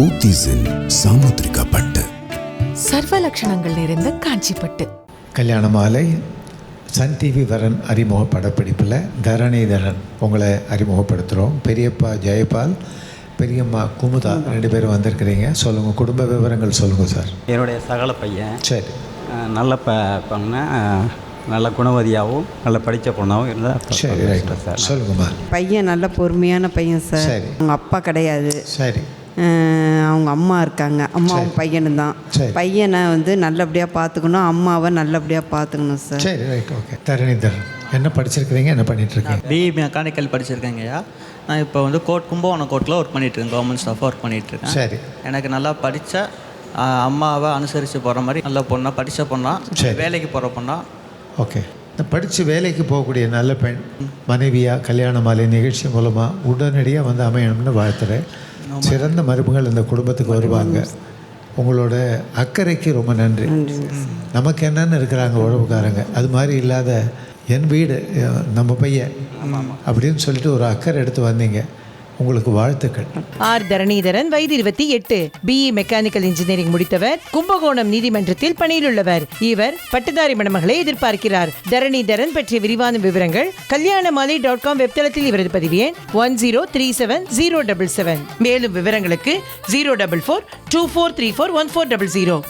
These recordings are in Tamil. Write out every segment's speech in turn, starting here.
போத்தீஸில் சாமுத்திரிகா பட்டு சர்வ லட்சணங்கள் நிறைந்த காஞ்சிப்பட்டு. கல்யாண மாலை சன் டிவி வரன் அறிமுக படப்பிடிப்பில் தரணிதரன் உங்களை அறிமுகப்படுத்துகிறோம் பெரியப்பா ஜெயபால் பெரியம்மா குமுதா ரெண்டு பேரும் வந்திருக்கிறீங்க. சொல்லுங்கள் குடும்ப விவரங்கள் சொல்லுங்கள் சார். என்னுடைய சகல பையன். சரி. நல்ல ப பொண்ணு நல்ல குணவதியாகவும் நல்ல படித்த பொண்ணாகவும் இருந்தால் சரி ரைட். சார். சொல்லுங்கம்மா. பையன் நல்ல பொறுமையான பையன் சார். சரி. அவங்க அப்பா கிடையாது. சரி. அவங்க அம்மா இருக்காங்க. அம்மாவும் பையனும் தான். பையனை வந்து நல்லபடியாக பார்த்துக்கணும். அம்மாவை நல்லபடியாக பார்த்துக்கணும் சார் சரி ரைட் ஓகே தரணிதரன் என்ன படிச்சிருக்கிறீங்க? என்ன பண்ணிட்டு இருக்கீங்க பிஇ மெக்கானிக்கல் படிச்சிருக்கேங்கய்யா நான் இப்போ வந்து கோட் கும்பகோணம் கோர்ட்டில் ஒர்க் பண்ணிகிட்ருக்கேன் கவர்மெண்ட் ஸ்டாஃபாக ஒர்க் பண்ணிகிட்ருக்கேன் சரி. எனக்கு நல்லா படித்த அம்மாவை அனுசரித்து போகிற மாதிரி நல்ல பொண்ணா படித்த பொண்ணா. வேலைக்கு போகிற பொண்ணா. ஓகே இந்த படித்து வேலைக்கு போகக்கூடிய நல்ல பெண் மனைவியாக கல்யாண மாலை நிகழ்ச்சி மூலமாக உடனடியாக வந்து அமையணும்னு வாழ்த்துறேன். சிறந்த மருமகள் இந்த குடும்பத்துக்கு வருவாங்க. உங்களோட அக்கறைக்கு ரொம்ப நன்றி. நமக்கு என்னன்னு இருக்கிறாங்க உறவுக்காரங்க அது மாதிரி இல்லாத என் வீடு நம்ம பையன் அப்படின்னு சொல்லிட்டு ஒரு அக்கறை எடுத்து வந்தீங்க. உங்களுக்கு வாழ்த்துக்கள். ஆர் தரணிதரன் வயது இருபத்தி எட்டு. பிஇ மெக்கானிக்கல் இன்ஜினியரிங் முடித்தவர் கும்பகோணம் நீதிமன்றத்தில் பணியிலுள்ளவர். இவர் பட்டதாரி மணமகளை எதிர்பார்க்கிறார். தரணிதரன் பற்றிய விரிவான விவரங்கள் கல்யாண மாலை டாட் காம் வெப்தளத்தில் இவரது பதிவு எண் one zero three seven zero double seven. மேலும் விவரங்களுக்கு zero double four two four three four one four double zero.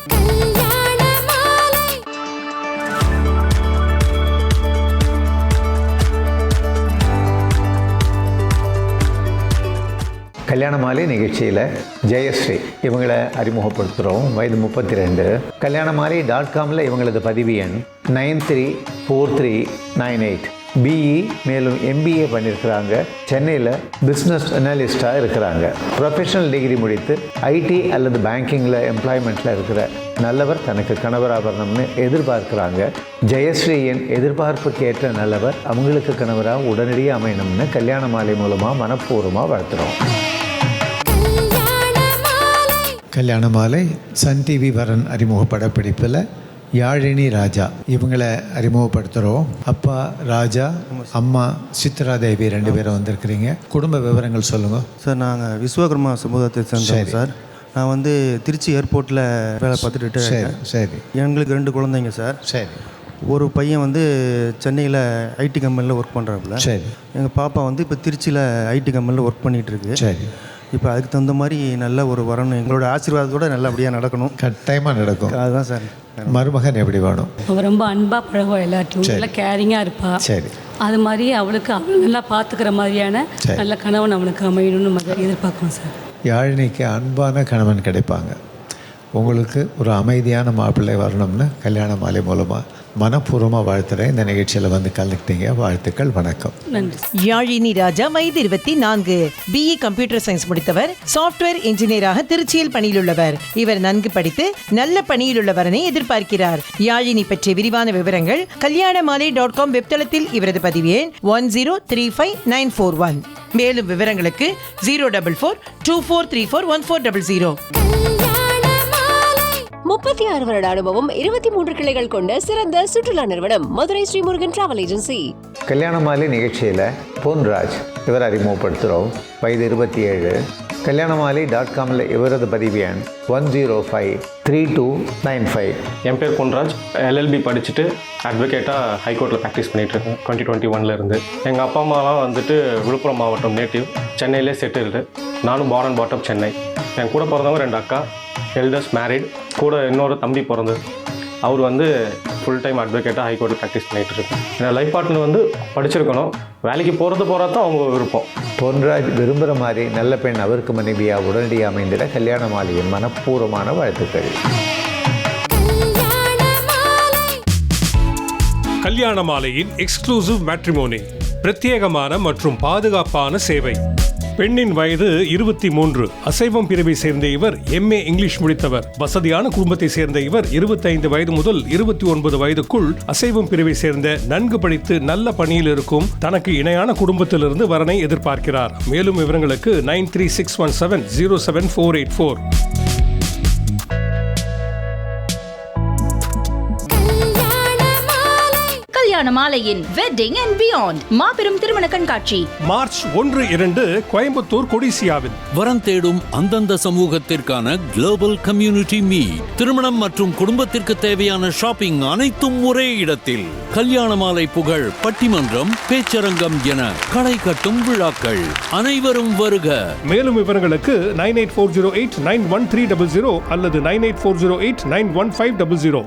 Kalyana Maalai நிகழ்ச்சியில் ஜெயஸ்ரீ. இவங்களை அறிமுகப்படுத்துகிறோம் வயது முப்பத்தி ரெண்டு கல்யாண மாலை டாட் காமில் இவங்களது பதிவு எண் nine three four three nine eight. BE மேலும் எம்பிஏ பண்ணியிருக்கிறாங்க சென்னையில் பிஸ்னஸ் அனாலிஸ்டாக இருக்கிறாங்க. ப்ரொஃபஷனல் டிகிரி முடித்து ஐடி அல்லது பேங்கிங்கில் எம்ப்ளாய்மெண்ட்டில் இருக்கிற நல்லவர் தனக்கு கணவராகணும்னு எதிர்பார்க்குறாங்க. ஜெயஸ்ரீயின் எதிர்பார்ப்புக்கு ஏற்ற நல்லவர் அவங்களுக்கு கணவராக உடனடியாக அமையணும்னு கல்யாண மாலை மூலமாக மனப்பூர்வமாக வளர்த்துறோம் கல்யாண மாலை சன் டிவி வரன் அறிமுக படப்பிடிப்பில் யாழினி ராஜா. இவங்களை அறிமுகப்படுத்துகிறோம். அப்பா ராஜா அம்மா சித்ரா தேவி ரெண்டு பேரும் வந்திருக்கிறீங்க. குடும்ப விவரங்கள் சொல்லுங்கள் சார் நாங்கள் விஸ்வகர்மா சமூகத்தை சேர்ந்தோம் சார். நான் வந்து திருச்சி ஏர்போர்ட்டில் வேலை பார்த்துட்டு சரி சரி. எங்களுக்கு ரெண்டு குழந்தைங்க சார். சரி. ஒரு பையன் வந்து சென்னையில் ஐடி கம்பெனியில் ஒர்க் பண்ணுறாப்புல சரி. எங்கள் பாப்பா வந்து இப்போ திருச்சியில் ஐடி கம்பெனியில் ஒர்க் பண்ணிகிட்டு இருக்கு. சரி. இப்போ அதுக்கு தகுந்த மாதிரி நல்ல ஒரு வரணும். எங்களோட ஆசீர்வாதத்தோட நல்லபடியாக நடக்கணும். கட்டாயமாக நடக்கும். அதுதான் சார். மருமகன் எப்படி வேணும்? அவள் ரொம்ப அன்பாக பழகுவா எல்லாத்தையும் நல்லா கேரிங்காக இருப்பா. சரி. அது மாதிரி அவளுக்கு அவளை நல்லா பார்த்துக்கிற மாதிரியான. நல்ல கணவன் அவனுக்கு அமையணும்னு நம்ம எதிர்பார்க்குறோம் சார். யாழினிக்கு அன்பான கணவன் கிடைப்பாங்க. உங்களுக்கு ஒரு அமைதியான மாப்பிள்ளை வரணும்னு கல்யாண மாலை மூலமாக மனப்பூர்வமாக வாழ்த்துறேன். இந்த நிகழ்ச்சியில் வந்து கலந்துக்கிட்டீங்க. வாழ்த்துக்கள் வணக்கம். நன்றி. யாழினி ராஜா வயது இருபத்தி நான்கு. பிஇ கம்ப்யூட்டர் சயின்ஸ் முடித்தவர். சாஃப்ட்வேர் இன்ஜினியராக திருச்சியில் பணியிலுள்ளவர். இவர் நன்கு படித்து நல்ல பணியிலுள்ளவரனை எதிர்பார்க்கிறார். யாழினி பற்றிய விரிவான விவரங்கள் கல்யாண மாலை டாட் காம் வெப்தளத்தில் இவரது பதிவு எண் one zero three five nine four one மேலும் விவரங்களுக்கு zero double four two four three four one four double zero முப்பத்தி ஆறு வருட அனுபவம் இருபத்தி மூன்று கிளைகள் கொண்ட சிறந்த சுற்றுலா நிறுவனம் மதுரை ஸ்ரீமுருகன் டிராவல் ஏஜென்சி கல்யாண மாலை நிகழ்ச்சியில் பொன்ராஜ் இவர் அறிமுகப்படுத்துகிறோம் வயது இருபத்தி ஏழு. கல்யாண மாலை டாட் காமில் இவரது பதிவு எண் one zero five three two nine five என் பேர் பொன்ராஜ். எல்எல்பி படிச்சுட்டு அட்வொகேட்டாக ஹைகோர்ட்டில் ப்ராக்டிஸ் பண்ணிட்டு இருக்கேன். டுவெண்ட்டி டுவெண்ட்டி ஒன்ல இருந்து. எங்கள் அப்பா அம்மாலாம் வந்துட்டு விழுப்புரம் மாவட்டம் நேட்டிவ் சென்னையிலே செட்டில்டு நானும் பார்ன் அண்ட் பாட்டம் சென்னை. என் கூட பிறந்தவங்க ரெண்டு அக்கா. எல்டர்ஸ் மேரிட் கூட இன்னொரு தம்பி பிறந்தது அவர் வந்து ஃபுல் டைம் அட்வொகேட்டாக ஹைகோர்ட்டில் ப்ராக்டிஸ் பண்ணிட்டு இருக்கேன் என் லைஃப் பார்ட்னர் வந்து படிச்சிருக்கணும். வேலைக்கு போகிறது போகிறது தான் அவங்க விருப்பம். பொன்ராஜ் விரும்புகிற மாதிரி நல்ல பெண் அவருக்கு மனைவியாக உடனடியாக அமைந்திட கல்யாண மாலையின் மனப்பூர்வமான வாழ்த்துக்கள். கல்யாண மாலையின் எக்ஸ்க்ளூசிவ் மேட்ரிமோனி பிரத்யேகமான மற்றும் பாதுகாப்பான சேவை. பெண்ணின் வயது இருபத்தி மூன்று. அசைவம் பிரிவை சேர்ந்த இவர் எம்ஏ இங்கிலீஷ் முடித்தவர். வசதியான குடும்பத்தை சேர்ந்த இவர் இருபத்தைந்து வயது முதல் இருபத்தி ஒன்பது வயதுக்குள் அசைவம் பிரிவை சேர்ந்த நன்கு படித்து நல்ல பணியில் இருக்கும் தனக்கு இணையான குடும்பத்திலிருந்து வரனை எதிர்பார்க்கிறார். மேலும் விவரங்களுக்கு nine three six one seven zero seven four eight four. Kalyana Kalyana மாலையின் வெட்டிங் அண்ட் பியாண்ட் மாபெரும் திருமண கண்காட்சி. மார்ச் ஒன்று இரண்டு கோயம்புத்தூர் கொடிசியாவில். வரம் தேடும் அந்தந்த சமூகத்திற்கான குளோபல் கம்யூனிட்டி மீட் திருமணம் மற்றும் குடும்பத்திற்கு தேவையான ஷாப்பிங் அனைத்தும் ஒரே இடத்தில். கல்யாண மாலை புகழ் பட்டிமன்றம் பேச்சரங்கம் என களை கட்டும் விழாக்கள் அனைவரும் வருக. மேலும் விவரங்களுக்கு nine eight four zero eight nine one three double zero அல்லது nine eight four zero eight nine one five double zero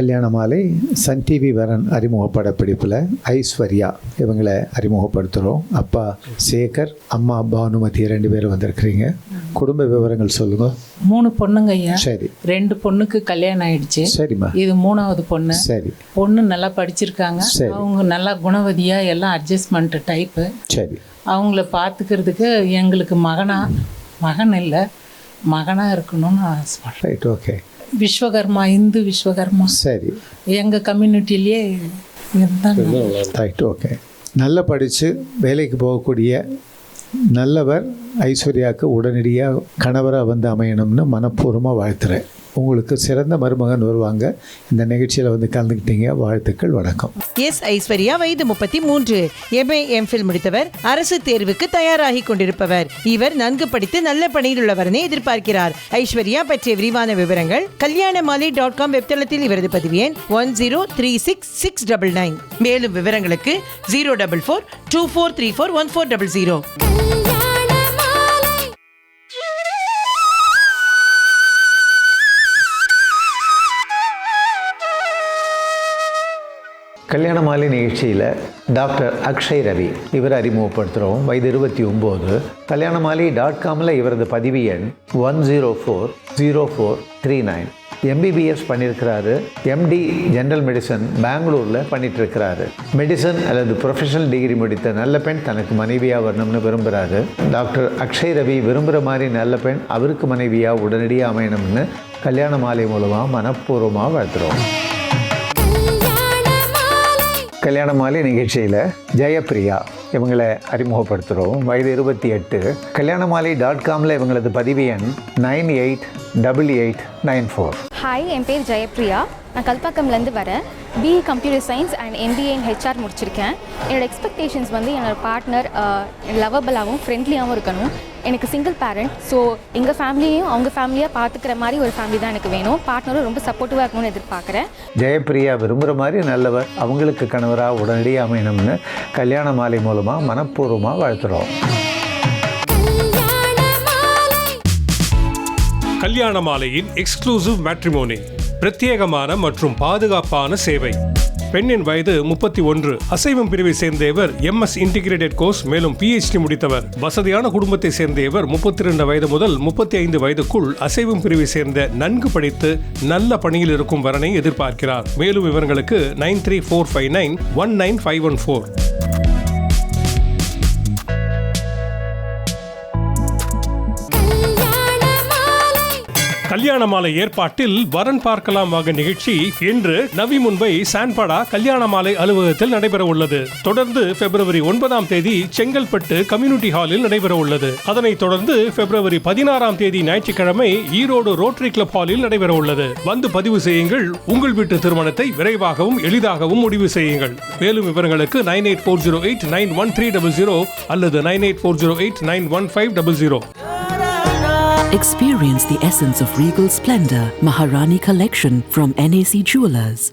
Kalyana Maalai Sun TV வரன் அறிமுக படப்பிடிப்பில் ஐஸ்வர்யா இவங்களை அறிமுகப்படுத்துகிறோம் அப்பா சேகர் அம்மா பானுமதி ரெண்டு பேரும் வந்திருக்கிறீங்க. குடும்ப விவரங்கள் சொல்லுங்கள் மூணு பொண்ணுங்க ஐயா. சரி. ரெண்டு பொண்ணுக்கு கல்யாணம் ஆயிடுச்சு. சரிம்மா. இது மூணாவது பொண்ணு. சரி. பொண்ணு நல்லா படிச்சிருக்காங்க. சரி. அவங்க நல்லா குணவதியா எல்லாம் அட்ஜஸ்ட்மெண்ட் டைப்பு சரி. அவங்கள பார்த்துக்கிறதுக்கு எங்களுக்கு மகனா மகன் இல்லை மகனா இருக்கணும்னு ஆசைப்படுறேன் ரைட் ஓகே விஸ்வகர்மா இந்து விஸ்வகர்மா. சரி. எங்கள் கம்யூனிட்டிலேயே ரைட் ஓகே நல்லா படித்து வேலைக்கு போகக்கூடிய நல்லவர் ஐஸ்வர்யாவுக்கு உடனடியாக கணவராக வந்து அமையணும்னு மனப்பூர்வமாக வாழ்த்துறேன். உங்களுக்கு சிறந்த மருமகன் வருவாங்க. இந்த நிகழ்ச்சியில் வந்து கலந்துக்கிட்டீங்க. வாழ்த்துக்கள் வணக்கம். எஸ் ஐஸ்வர்யா வயது முப்பத்தி மூன்று. எம்ஏ எம்ஃபில் முடித்தவர். அரசு தேர்வுக்கு தயாராகி கொண்டிருப்பவர். இவர் நன்கு படித்து நல்ல பணியில் உள்ளவரனை எதிர்பார்க்கிறார். ஐஸ்வர்யா பற்றிய விரிவான விவரங்கள் கல்யாண மாலை டாட் காம் வெப்தளத்தில் இவரது பதிவு எண் one zero three six six double nine மேலும் விவரங்களுக்கு zero double four two four three four one four double zero Kalyana Maalai நிகழ்ச்சியில் டாக்டர் அக்ஷய் ரவி இவர் அறிமுகப்படுத்துகிறோம் வயது இருபத்தி ஒம்பது. கல்யாண மாலை டாட் காமில் இவரது பதிவு எண் one zero four zero four three nine MBBS பண்ணியிருக்கிறாரு எம்டி ஜென்ரல் மெடிசன் பெங்களூரில் பண்ணிட்டு இருக்கிறாரு மெடிசன் அல்லது ப்ரொஃபஷனல் டிகிரி முடித்த நல்ல பெண் தனக்கு மனைவியாக வரணும்னு விரும்புகிறாரு டாக்டர் அக்ஷய் ரவி விரும்புகிற மாதிரி நல்ல பெண் அவருக்கு மனைவியாக உடனடியாக அமையணும்னு கல்யாண மாலை மூலமாக மனப்பூர்வமாக வாழ்த்துறோம். கல்யாண மாலை நிகழ்ச்சியில் ஜெயப்பிரியா. இவங்களை அறிமுகப்படுத்துகிறோம் வயது இருபத்தி எட்டு. கல்யாண மாலை டாட் காமில் இவங்களது பதிவு எண் nine eight double eight nine four. Hi என் பேர் ஜெயப்ரியா நான் கல்பாக்கம்லேருந்து வரேன். BE computer science and MBA in HR முடிச்சிருக்கேன். என்னோட எக்ஸ்பெக்டேஷன்ஸ் வந்து என்னோடய பார்ட்னர் லவபிளாகவும் ஃப்ரெண்ட்லியாகவும் இருக்கணும். எனக்கு சிங்கிள் பேரண்ட் ஸோ எங்கள் ஃபேமிலியையும் அவங்க ஃபேமிலியாக பார்த்துக்கிற மாதிரி ஒரு ஃபேமிலி தான் எனக்கு வேணும். பார்ட்னரும் ரொம்ப சப்போர்ட்டிவாக இருக்கணும்னு எதிர்பார்க்குறேன். ஜெயப்பிரியா விரும்புகிற மாதிரி நல்லவர் அவங்களுக்கு கணவராக உடனடியாக அமையணும்னு கல்யாண மாலை மூலமாக மனப்பூர்வமாக வாழ்த்துறோம். கல்யாண மாலையின் எக்ஸ்க்ளூசிவ் மேட்ரிமோனி பிரத்யேகமான மற்றும் பாதுகாப்பான சேவை. பெண்ணின் வயது முப்பத்தி ஒன்று. அசைவம் பிரிவை சேர்ந்த இவர் எம்எஸ் இன்டிகிரேட்டட் கோர்ஸ் மேலும் பிஹெச்டி முடித்தவர். வசதியான குடும்பத்தை சேர்ந்த இவர் முப்பத்தி ரெண்டு வயது முதல் முப்பத்தி ஐந்து வயதுக்குள் அசைவம் பிரிவை சேர்ந்த நன்கு படித்து நல்ல பணியில் இருக்கும் வரனை எதிர்பார்க்கிறார். மேலும் விவரங்களுக்கு nine three four five nine one nine five one four. Kalyana Maalai ஏற்பாட்டில் வரன் பார்க்கலாம் வாக நிகழ்ச்சி இன்று நவி மும்பை சான்படா கல்யாண மாலை அலுவலகத்தில் நடைபெற உள்ளது தொடர்ந்து பிப்ரவரி ஒன்பதாம் தேதி செங்கல்பட்டு கம்யூனிட்டி ஹாலில் நடைபெற உள்ளது அதனைத் தொடர்ந்து பிப்ரவரி பதினாறாம் தேதி ஞாயிற்றுக்கிழமை ஈரோடு ரோட்டரி கிளப் ஹாலில் நடைபெற உள்ளது வந்து பதிவு செய்யுங்கள். உங்கள் வீட்டு திருமணத்தை விரைவாகவும் எளிதாகவும் முடிவு செய்யுங்கள். மேலும் விவரங்களுக்கு nine eight four zero eight nine one three double zero அல்லது nine eight four zero eight nine one five double zero. Experience the essence of regal splendor. Maharani Collection from NAC Jewelers.